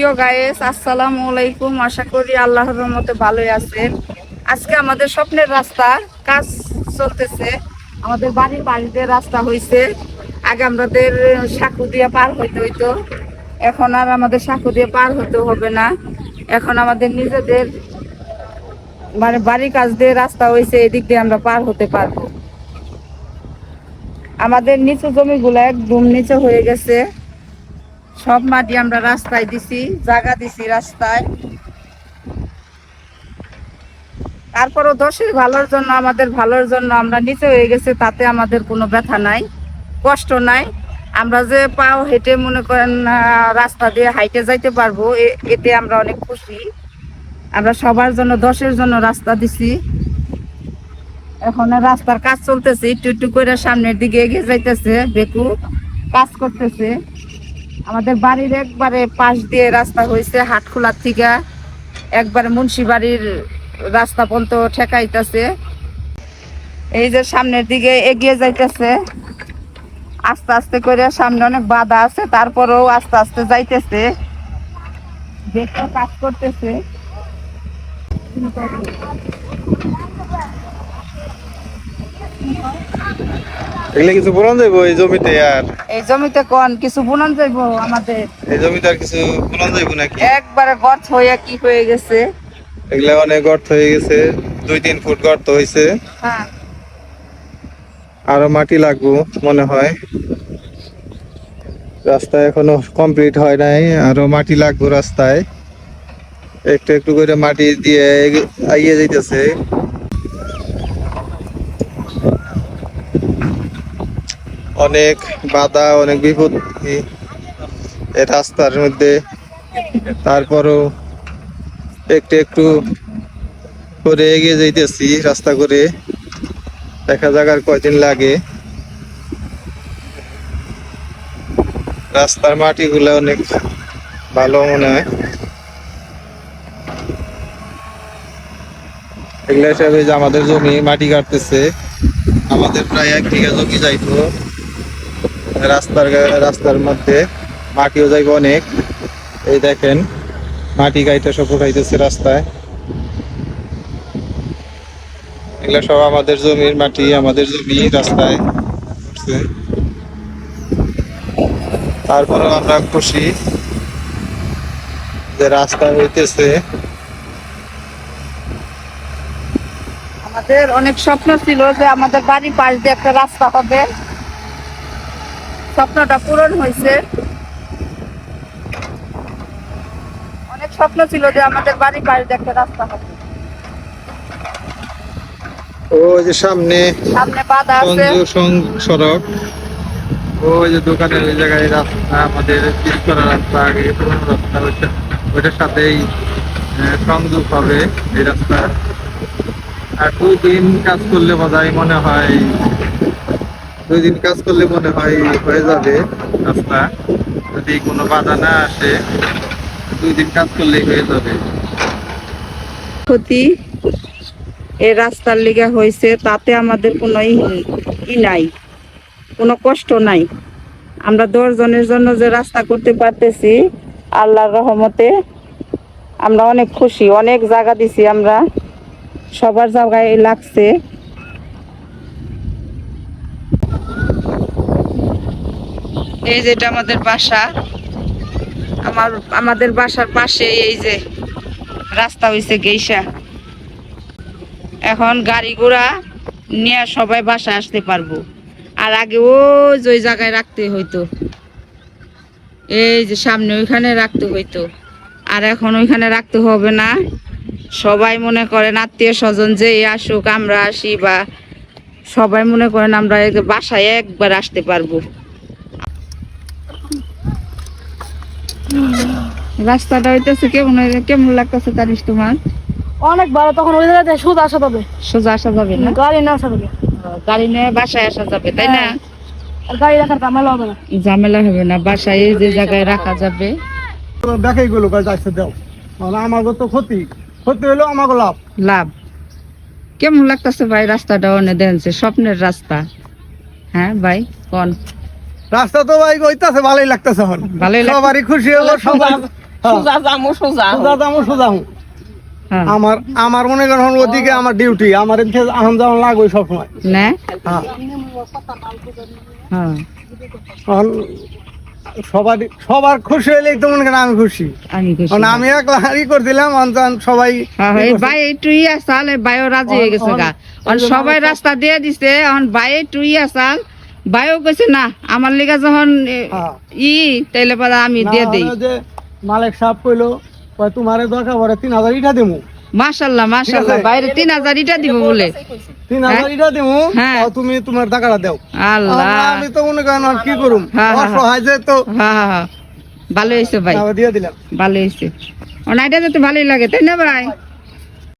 প্রিয় গায়েস আসসালামু আলাইকুম। আশা করি আল্লাহর রহমতে ভালোই আছেন। আজকে আমাদের স্বপ্নের রাস্তা, কাজ চলতেছে। আমাদের বাড়ির বাড়িতে রাস্তা হয়েছে আগে আমাদের সাঁকু দিয়ে পার হইতে হইতো। এখন আর আমাদের সাঁকু দিয়ে পার হতে হবে না। এখন আমাদের নিজেদের মানে বাড়ির কাজ দিয়ে রাস্তা হয়েছে এদিক দিয়ে আমরা পার হতে পারব। আমাদের নিচু জমিগুলো একদম নিচে হয়ে গেছে। সব মাটি আমরা রাস্তায় দিছি, জায়গা দিছি রাস্তায়। তারপরও দশের ভালোর জন্য, আমাদের ভালোর জন্য আমরা নিচে হয়ে গেছে, তাতে আমাদের কোনো ব্যথা নাই, কষ্ট নাই। আমরা যে পাও হেঁটে মনে করেন রাস্তা দিয়ে হাইটে যাইতে পারব এতে আমরা অনেক খুশি। আমরা সবার জন্য দশের জন্য রাস্তা দিছি। এখন রাস্তার কাজ চলতেছে, একটু একটু করে সামনের দিকে এগিয়ে যাইতেছে বেকু কাজ করতেছে। আমাদের বাড়ির একবারে পাশ দিয়ে রাস্তা হয়েছে হাটখোলার থেকে। একবারে মুন্সি বাড়ির রাস্তা পর্যন্ত ঠেকাইতেছে। এই যে সামনের দিকে এগিয়ে যাইতেছে। আস্তে আস্তে করে সামনে অনেক বাধা আছে, তারপরেও আস্তে আস্তে যাইতেছে। দেখতে কাজ করতেছে। এগুলো কিছু যাইব এই জমিতে আর? এই জমিতে কোন কিছু বুনন যাইব আমাদের? এই জমিতে আর কিছু যাইব নাকি? একবারে গর্ত হয়ে কি হয়ে গেছে? এগুলা অনেক গর্ত হয়ে গেছে দুই তিন ফুট গর্ত হ্যাঁ। আরও মাটি লাগবো মনে হয়। রাস্তা এখনও কমপ্লিট হয় নাই আরও মাটি লাগবো রাস্তায়। একটু একটু করে মাটি দিয়ে এগি- এগিয়ে যাইতেছে। অনেক বাধা, অনেক বিপত্তি এই রাস্তার মধ্যে। তারপরও একটু একটু করে এগিয়ে যাইতেছি রাস্তা করে। দেখা যাক আর কয়দিন লাগে। রাস্তার মাটিগুলো অনেক ভালো মনে হয়। এগুলো হিসাবে যে আমাদের জমি মাটি কাটতেছে, আমাদের প্রায় এক বিঘা জমি যাইতো। রাস্তার রাস্তার মধ্যে মাটিও যাইব অনেক। এই দেখেন, মাটি গাইতে সব উঠাইতেছে রাস্তায়। এগুলা সব আমাদের জমির মাটি, আমাদের জমি রাস্তায়। উঠছে তারপরেও আমরা খুশি যে রাস্তা হইতেছে। আমাদের অনেক স্বপ্ন ছিল যে আমাদের বাড়ির পাশ দিয়ে একটা রাস্তা হবে। স্বপ্নটা পূরণ হয়েছে। অনেক স্বপ্ন ছিল যে আমাদের বাড়ির দিয়ে একটা রাস্তা হবে। ওই যে সামনে সামনে বাধা আছে। সড়ক। ওই যে দোকানের ওই জায়গায় রাস্তা আমাদের করা রাস্তা আগে পুরোনো রাস্তা ওইটা ওইটার সাথেই সংযোগ হবে এই রাস্তা। আর দুই দিন কাজ করলে বোধহয় মনে হয় দুই দিন কাজ করলে মনে হয় হয়ে যাবে রাস্তা। যদি কোনো বাধা না আসে, দুই দিন কাজ করলেই হয়ে যাবে। ক্ষতি এই রাস্তার লিগে হয়েছে, তাতে আমাদের কোনো ই- নাই, কোনো কষ্ট নাই। আমরা দশজনের জন্য যে রাস্তা করতে পারতেছি, আল্লাহর রহমতে আমরা অনেক খুশি, অনেক জায়গা দিছি আমরা। সবার জায়গায় লাগছে। এই যেটা আমাদের বাসা। আমার, আমাদের বাসার পাশে এই যে রাস্তা হয়েছে গেইসা। এখন গাড়ি ঘোড়া নিয়ে সবাই বাসা আসতে পারব। আর আগে ওই যে জায়গায় রাখতে হইতো। এই যে সামনে ওইখানে রাখতে হইতো। আর এখন ওইখানে রাখতে হবে না। সবাই মনে করেন আত্মীয় স্বজন যে আসুক, আমরা আসি বা সবাই মনে করেন আমরা বাসায় একবার আসতে পারব। রাস্তাটা হইতেছে কেমন হয়ে- কেমন লাগতেছে জানিস তোমার? অনেক ভালো তখন ওই জায়গাতে সুদ আসা পাবে সোজা আসা যাবে না? গাড়ি না আসা পাবে গাড়ি নিয়ে বাসায় আসা যাবে তাই না? গাড়ি রাখার ঝামেলা হবে না। ঝামেলা হবে না বাসায় এই যে জায়গায় রাখা যাবে। দেখাই গেলো কাজ আসতে দাও। মানে আমাকে তো ক্ষতি। ক্ষতি হলো আমাকে লাভ। লাভ। কেমন লাগতেছে ভাই রাস্তাটা অনে দেনছে স্বপ্নের রাস্তা। হ্যাঁ ভাই কোন? রাস্তা তো ভাই ওইতাছে ভালোই লাগতেছে এখন ভালোই। সবারই খুশি হলো সবাই হ্যাঁ। সোজা যামু সোজা সোজা যাব সোজা হ্যাঁ। আমার আমার মনে করেন ওদিকে আমার ডিউটি আমার এদিকে আহন যাওয়ান লাগবে সবসময় না হ্যাঁ হ্যাঁ এখন সবার সবার খুশি হলেই তো মনে করেন আমি খুশি আমি খুশি। কারণ আমি একলা ই করছিলাম অন্তন সবাই। ভাই একটু ইয়া এই ভাইও রাজি হয়ে গেছে গা সবাই রাস্তা দিয়ে দিছে এখন ভাই একটু ইয়া চাল ভাইও কইছে না আমার লিগা যখন হ্যাঁ। ই তাইলে পরে আমি দিয়ে দেই। মালিক সাহেব কইলো কয় তোমারে দরকার পড়ে তিন হাজার ইটা দিমু। মাশাল্লাহ মাশাল্লাহ? বাইরে তিন হাজার ইটা দিব বলে। তিন হাজার ইটা দিমু হ্যাঁ। আর তুমি তোমার টাকাটা দাও। আল্লাহ। আমি তো মনে করেন আর কি করুম? হ্যাঁ, হ্যাঁ, অসহায় যে তো। হ্যাঁ হ্যাঁ হ্যাঁ। ভালো হয়েছে ভাই। টাকা দিয়ে দিলাম। ভালো হয়েছে অনাইটা যেতে ভালোই লাগে তাই না ভাই?